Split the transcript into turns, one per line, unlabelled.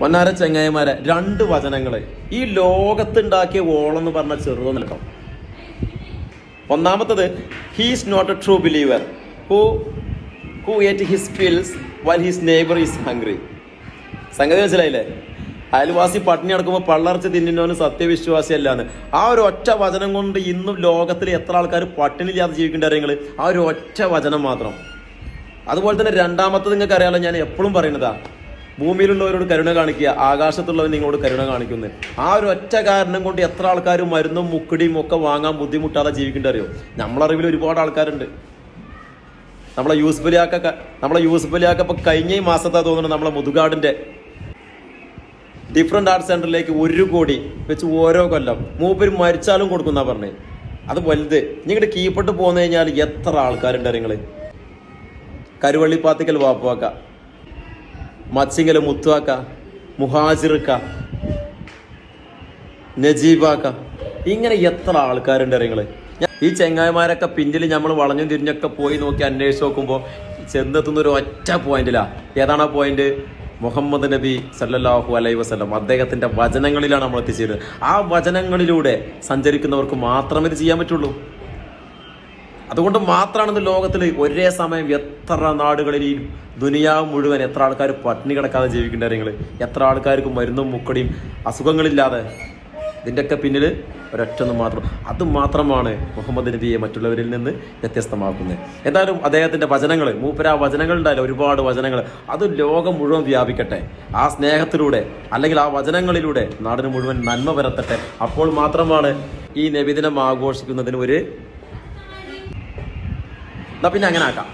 പൊന്നാര ചെങ്ങായിമാരെ രണ്ട് വചനങ്ങൾ ഈ ലോകത്തുണ്ടാക്കിയ എന്ന് പറഞ്ഞ ചെറുതെന്ന് കേട്ടോ. ഒന്നാമത്തത് he's not a true believer who who ate his fills while his neighbour is hungry സംഗതി മനസ്സിലായില്ലേ? അയൽവാസി പട്ടിണി അടക്കുമ്പോൾ പള്ളർച്ച് തിന്നുന്നവന് സത്യവിശ്വാസി അല്ലാന്ന് ആ ഒരു ഒറ്റ വചനം കൊണ്ട് ഇന്നും ലോകത്തിൽ എത്ര ആൾക്കാർ പട്ടിണി ഇല്ലാതെ ജീവിക്കേണ്ട കാര്യങ്ങൾ ആ ഒരു ഒറ്റ വചനം മാത്രം. അതുപോലെ തന്നെ രണ്ടാമത്തത് നിങ്ങൾക്ക് അറിയാമല്ലോ ഞാൻ എപ്പോഴും പറയുന്നതാ. ഭൂമിയിലുള്ളവരോട് കരുണ കാണിക്കുക ആകാശത്തുള്ളവർ നിങ്ങളോട് കരുണ കാണിക്കുന്നത് ആ ഒരു ഒറ്റ കാരണം കൊണ്ട് എത്ര ആൾക്കാർ മരുന്നും മുക്കടിയും ഒക്കെ വാങ്ങാൻ ബുദ്ധിമുട്ടാതെ ജീവിക്കേണ്ട അറിയോ? നമ്മളറിവിൽ ഒരുപാട് ആൾക്കാരുണ്ട്. നമ്മളെ യൂസ്ഫ് അലിയാക്ക നമ്മളെ യൂസ്ഫുലിയാക്ക ഇപ്പൊ കഴിഞ്ഞ മാസത്താ തോന്നുന്നു നമ്മളെ മുതുകാടിന്റെ ഡിഫറെന്റ് ആർട്ട് സെന്ററിലേക്ക് ഒരു കോടി വെച്ച് ഓരോ കൊല്ലം. മൂപ്പര് മരിച്ചാലും കൊടുക്കുന്ന പറഞ്ഞേ. അത് വലുത്. നിങ്ങളുടെ കീപ്പിട്ട് പോന്നു കഴിഞ്ഞാൽ എത്ര ആൾക്കാരുണ്ട് നിങ്ങൾ കരുവള്ളിപ്പാത്തിക്കൽ വാപ്പാക്ക മച്ചിങ്കൽ മുത്തുവാക്ക മുഹാജിർക്ക നജീബാക്ക. ഇങ്ങനെ എത്ര ആൾക്കാരുണ്ട് നിങ്ങൾ ഈ ചെങ്ങായിമാരൊക്കെ പിന്നിൽ നമ്മൾ വളഞ്ഞു തിരിഞ്ഞൊക്കെ പോയി നോക്കി അന്വേഷിച്ച് നോക്കുമ്പോൾ ചെന്നെത്തുന്ന ഒരു ഒറ്റ പോയിന്റിലാ. ഏതാണ് ആ പോയിന്റ്? മുഹമ്മദ് നബി സല്ലല്ലാഹു അലൈ വസ്ലം അദ്ദേഹത്തിന്റെ വചനങ്ങളിലാണ് നമ്മൾ എത്തിച്ചേരുന്നത് ആ വചനങ്ങളിലൂടെ സഞ്ചരിക്കുന്നവർക്ക് മാത്രമേ ഇത് ചെയ്യാൻ പറ്റുള്ളൂ. അതുകൊണ്ട് മാത്രമാണ് ഇന്ന് ലോകത്തിൽ ഒരേ സമയം എത്ര നാടുകളിൽ ഈ ദുനിയാവ് മുഴുവൻ എത്ര ആൾക്കാർ പട്ടിണി കിടക്കാതെ ജീവിക്കേണ്ട കാര്യങ്ങൾ എത്ര ആൾക്കാർക്ക് മരുന്നും മുക്കടിയും അസുഖങ്ങളില്ലാതെ? ഇതിന്റെയൊക്കെ പിന്നിൽ ഒരൊറ്റൊന്ന് മാത്രം. അത് മാത്രമാണ് മുഹമ്മദ് നബിയെ മറ്റുള്ളവരിൽ നിന്ന് വ്യത്യസ്തമാക്കുന്നത്. എന്തായാലും അദ്ദേഹത്തിന്റെ വചനങ്ങൾ മൂപ്പര വചനങ്ങൾ ഉണ്ടായാലും ഒരുപാട് വചനങ്ങൾ അത് ലോകം മുഴുവൻ വ്യാപിക്കട്ടെ. ആ സ്നേഹത്തിലൂടെ അല്ലെങ്കിൽ ആ വചനങ്ങളിലൂടെ നാടിന് മുഴുവൻ നന്മ വരത്തട്ടെ അപ്പോൾ മാത്രമാണ് ഈ നബിദിനം ആഘോഷിക്കുന്നതിന് ഒരു എന്നാ പിന്നെ അങ്ങനെ ആക്കാം